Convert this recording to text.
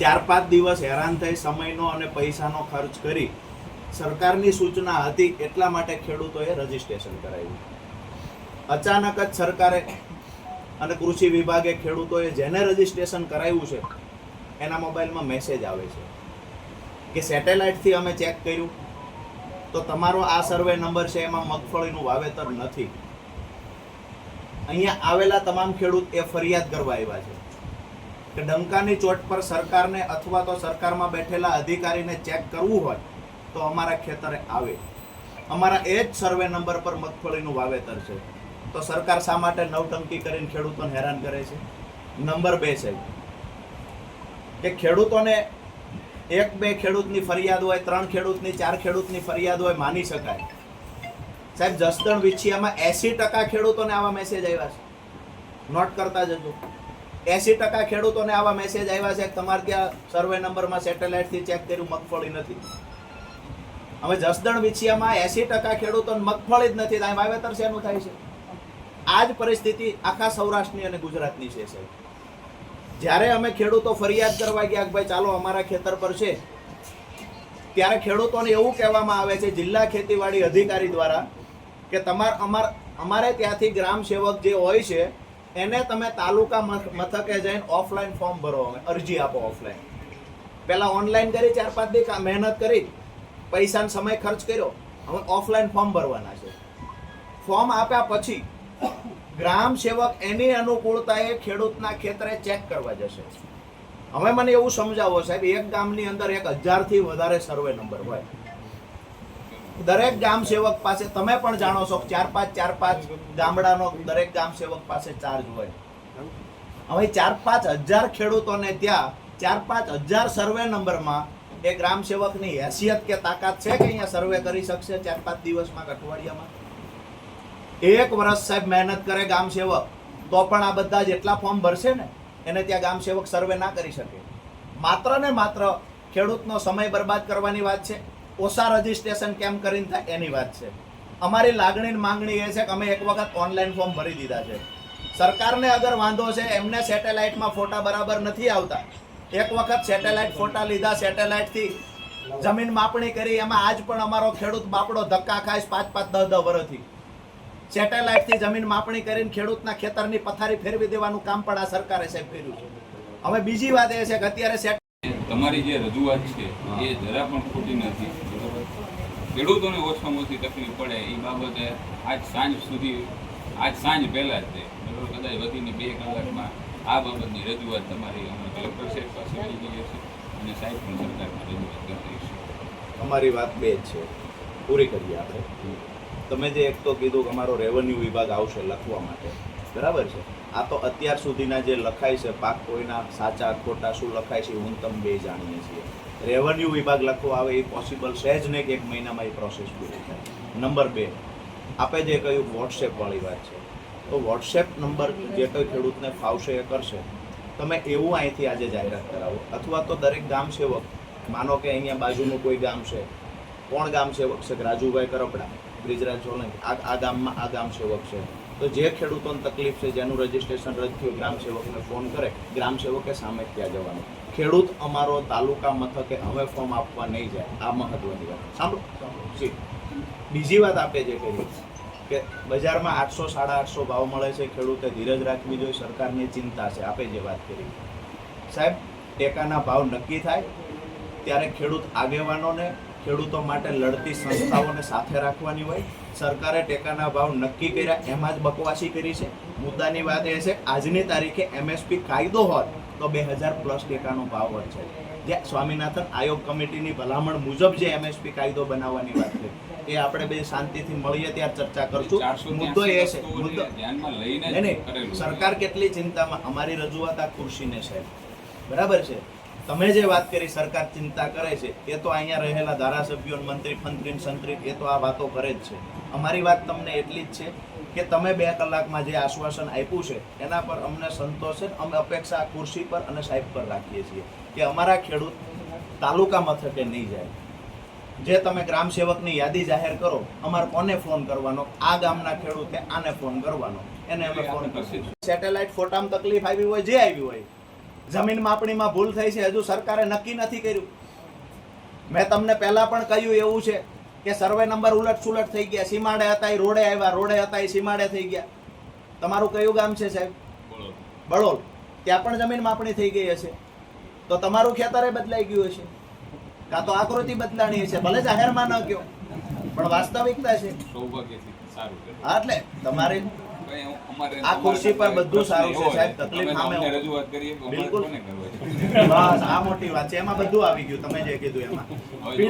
ચાર પાંચ દિવસ હેરાન થઈ સમયનો અને પૈસાનો ખર્ચ કરી સરકારની સૂચના હતી એટલા માટે ખેડૂતોએ રજીસ્ટ્રેશન કરાવ્યું. અચાનક જ સરકારે અને કૃષિ વિભાગે ખેડૂતોએ જેને રજીસ્ટ્રેશન કરાવ્યું છે, એના મોબાઈલમાં મેસેજ આવે છે કે સેટેલાઇટથી અમે ચેક કર્યું. તો તમારો આ સર્વે નંબર છે, એમાં મગફળીનું વાવેતર નથી. અહીંયા આવેલા તમામ ખેડૂત એ ફરિયાદ કરવા આવ્યા છે. કે ડંકાની ચોટ પર સરકારને અથવા તો સરકારમાં બેઠેલા અધિકારીને ચેક કરવું હોય તો અમારા ખેતરે આવે. અમારા એ જ સર્વે નંબર પર મગફળીનું વાવેતર છે. તો સરકાર શા માટે નવટંકી કરીને ખેડૂતોને હેરાન કરે છે? નંબર બે છે. કે ખેડૂતોને એક બે ખેડૂતની ફરિયાદ હોય, ત્રણ ખેડૂતની, ચાર ખેડૂતની ફરિયાદ હોય માની શકાય. સાહેબ, જસદણ વિછિયામાં એસી ટકા ખેડૂતોને આવા મેસેજ આવ્યા છે. નોટ કરતા જજો. એસી ટકા ખેડૂતોને આવા મેસેજ આવ્યા છે તમારે ત્યાં સર્વે નંબરમાં સેટેલાઇટથી ચેક કર્યું, મગફળી નથી. હવે જસદણ વિછિયામાં એસી ટકા ખેડૂતોને મગફળી જ નથી થાય. વાવેતર શેનું થાય છે? આ જ પરિસ્થિતિ આખા સૌરાષ્ટ્રની અને ગુજરાતની છે, સાહેબ. જ્યારે અમે ખેડૂતો ફરિયાદ કરવા ગયા કે ભાઈ, ચાલો અમારા ખેતર પર છે, ત્યારે ખેડૂતોને એવું કહેવામાં આવે છે, જિલ્લા ખેતીવાડી અધિકારી દ્વારા કે તમાર, અમાર, અમારે ત્યાંથી ગ્રામ સેવક જે હોય છે એને તમે તાલુકા મથ- મથકે જઈને ઓફલાઈન ફોર્મ ભરો અમે, અરજી આપો ઓફલાઈન પહેલાં ઓનલાઈન કરી, ચાર પાંચ દી મહેનત કરી, પૈસાનો સમય ખર્ચ કર્યો, હવે ઓફલાઈન ફોર્મ ભરવાના છે. ફોર્મ આપ્યા પછી ગ્રામ સેવક એની અનુકૂળતાએ ખેડૂતના ખેતરે ચેક કરવા જશે. હવે મને એવું સમજાવો સાહેબ, એક ગામની અંદર એક હજારથી વધારે સર્વે નંબર હોય. દરેક ગામ સેવક પાસે તમે પણ જાણો છો ચાર પાંચ ચાર પાંચ ગામડાનો દરેક ગામ સેવક પાસે ચાર્જ હોય. હવે ચાર પાંચ હજાર ખેડૂતોને ત્યાં ચાર પાંચ હજાર સર્વે નંબરમાં એ ગ્રામ સેવકની હેસિયત કે તાકાત છે કે અહીંયા સર્વે કરી શકશે ચાર પાંચ દિવસમાં અઠવાડિયામાં? એક વર્ષ સાહેબ મહેનત કરે ગામ સેવક, તો પણ આ બધા જેટલા ફોર્મ ભરશે ને, એને ત્યાં ગામ સેવક સર્વે ના કરી શકે. માત્ર ને માત્ર ખેડૂતનો સમય બરબાદ કરવાની વાત છે. ઓછા રજીસ્ટ્રેશન કેમ કરીને થાય એની વાત છે. અમારી લાગણી માંગણી એ છે કે અમે એક વખત ઓનલાઈન ફોર્મ ભરી દીધા છે. સરકારને અગર વાંધો છે, એમને સેટેલાઇટમાં ફોટા બરાબર નથી આવતા. એક વખત સેટેલાઇટ ફોટા લીધા સેટેલાઇટથી જમીન માપણી કરી, એમાં આજ પણ અમારો ખેડૂત બાપડો ધક્કા ખાય પાંચ પાંચ દસ દસ વર્ષથી. સેટેલાઇટથી જમીન માપણી કરીને ખેડૂતના ખેતરની પથારી ફેરવી દેવાનું કામ પણ આ સરકારે સાહેબ કર્યું છે. હવે બીજી વાત એ છે કે અત્યારે તમારી જે રજૂઆત છે એ જરા પણ ખોટી નથી બરોબર? ખેડૂતોને ઓછામાં ઓછી તકલીફ પડે એ બાબતે આજ સાંજ સુધી આજ સાંજ પહેલાં જ તે બરોબર? કદાચ વધીને બે કલાકમાં આ બાબતની રજૂઆત તમારી અમે કલેક્ટર સાહેબ પાસે લઈ જઈએ છીએ અને સાહેબ પણ સરકારમાં રજૂઆત કરી દઈશું અમારી વાત બે જ છે. પૂરી કરીએ આપણે. તમે જે એક તો કીધું કે અમારો રેવન્યુ વિભાગ આવશે લખવા માટે. બરાબર છે? આ તો અત્યાર સુધીના જે લખાય છે, પાક કોઈના સાચા ખોટા શું લખાય છે હું તમે બે જાણીએ છીએ. રેવન્યુ વિભાગ લખવા આવે એ પોસિબલ છે જ નહીં કે એક મહિનામાં એ પ્રોસેસ પૂરી થાય. નંબર બે, આપે જે કહ્યું વોટ્સએપ વાળી વાત છે. તો વોટ્સએપ નંબર જે કોઈ ખેડૂતને ફાવશે એ કરશે. તમે એવું અહીંથી આજે જાહેરાત કરાવો. અથવા તો દરેક ગામ સેવક, માનો કે અહીંયા બાજુનું કોઈ ગામ છે, કોણ ગામ સેવક છે? રાજુભાઈ કરપડા. બ્રિજરાજ સોલંકી આ આ ગામમાં આ ગામ સેવક છે. તો જે ખેડૂતોને તકલીફ છે, જેનું રજીસ્ટ્રેશન રદ થયું, ગ્રામ સેવકને ફોન કરે, ગ્રામ સેવકે સામે ત્યાં જવાનું. ખેડૂત અમારો તાલુકા મથકે હવે ફોર્મ આપવા નહીં જાય. આ મહત્વની વાત. સાંભળો. બીજી વાત આપે જે કરી, કે બજારમાં આઠસો, સાડા આઠસો ભાવ મળે છે, ખેડૂતે ધીરજ રાખવી જોઈએ, સરકારની ચિંતા છે. આપે જે વાત કરી. સાહેબ, ટેકાના ભાવ નક્કી થાય, ત્યારે ખેડૂત આગેવાનોને ખેડૂતો માટે લડતી સંસ્થાઓને સાથે રાખવાની હોય. સરકારે ટેકાના ભાવ નક્કી કર્યા એમાં જ બકવાસી કરી છે. મુદ્દાની વાત એ છે આજની તારીખે એમએસપી કાયદો હોત તો બે હજાર પ્લસ ટેકાનો ભાવ હોય છે. જે સ્વામિનાથન આયોગ કમિટીની ભલામણ મુજબ જે એમએસપી કાયદો બનાવવાની વાત છે એ આપણે બે શાંતિથી મળીએ ત્યારે ચર્ચા કરશું. મુદ્દો એ છે મુદ્દો નહીં. સરકાર કેટલી ચિંતામાં અમારી રજૂઆત આ કૃષિને છે. બરાબર છે? તમે જે વાત કરી સરકાર ચિંતા કરે છે એ તો અહીંયા રહેલા ધારાસભ્યો મંત્રી ફંત્રી સંત્રી એ તો આ વાતો કરે જ છે. અમારી વાત તમને એટલી જ છે કે તમે બે કલાકમાં જે આશ્વાસન આપ્યું છે એના પર અમને સંતોષ છે અમે અપેક્ષા ખુરશી પર અને સાહેબ પર રાખીએ છીએ કે અમારા ખેડૂત તાલુકા મથકે નહીં જાય. જે તમે ગ્રામ સેવકની યાદી જાહેર કરો અમારે કોને ફોન કરવાનો? આ ગામના ખેડૂતે આને ફોન કરવાનો. એને અમે ફોન કરીશું. સેટેલાઇટ ફોટામાં તકલીફ આવી હોય જે આવી હોય જમીન માપણીમાં ભૂલ થઈ છે હજુ સરકારે નક્કી નથી કર્યું. મેં તમને પહેલાં પણ કહ્યું એવું છે કે સર્વે નંબર ઉલટ સુલટ થઈ ગયા. સીમાડે હતા એ રોડે આવ્યા રોડે હતા એ સીમાડે થઈ ગયા. તમારું કયું ગામ છે સાહેબ? બળોલ. ત્યાં પણ જમીન માપણી થઈ ગઈ હશે. તો તમારું ખેતરે બદલાઈ ગયું હશે. કાં તો આકૃતિ બદલાણી હશે ભલે જાહેરમાં ન ગયો પણ વાસ્તવિકતા છે. સૌભાગ્યથી સારું. હા એટલે તમારે આ ખુરશી પર બધું સારું છે, સાહેબ, તકલીફ સામે રજૂઆત કરીએ બિલકુલ. કોને કરવો છે? બસ આ મોટી વાત છે એમાં બધું આવી ગયું તમે જે કીધું એમાં હવે